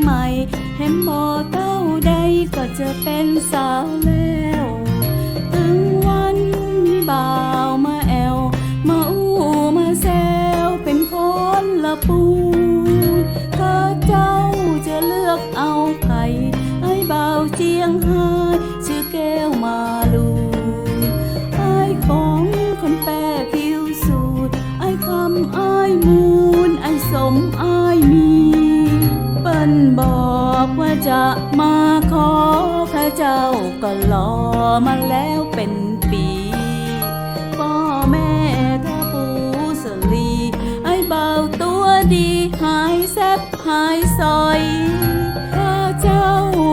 ใหม่ เห็นบ่เต้าใดก็จะเป็นสาวแล้วถึงวันมีบ่าวมาแอว มาอู้มาแซวเป็นคนละปูถ้าเจ้าจะเลือกเอาไครไอ้บ่าวเจียงไฮ้ชื่อแก้วมาลูไอ้ของคนแปรผิวสูตไอ้คำไอ้มูลไอ้สมไอ อกว่าจะมาขอข้าเจ้าก็รอมาแล้วเป็นปีพ่อแม่ท่าปูสลี ไอ้เบาตัวดี หายแซบหายซอยข้าเจ้า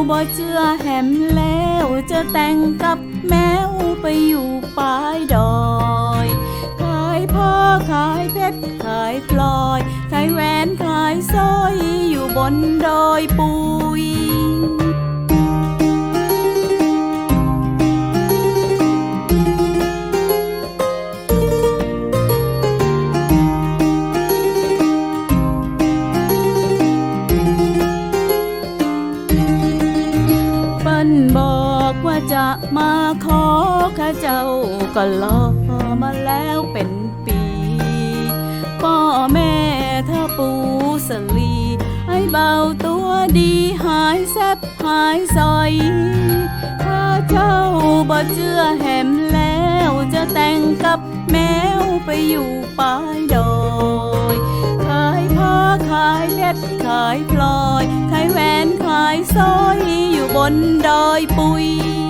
บ่เชื่อแหมแล้วจะแต่งกับแมวไปอยู่ปลายดอยขายผ้าขายเพชรขายพลอยขายแหวนขายสร้อยอยู่บนดอยปุ ยเปิ้นบอกว่าจะมาขอข้าเจ้าก็รอมาแล้วเป็นปีพ่อแม่ถ้าปูสลี ให้เบาตัวดีหายแซบหายซอยข้าเจ้าบ่เชื่อแหมแล้วจะแต่งกับแมวไปอยู่ปลายดอยขายผ้าขายเพชรขายพลอย ขายแหวนขายสร้อย อยู่บนดอยปุย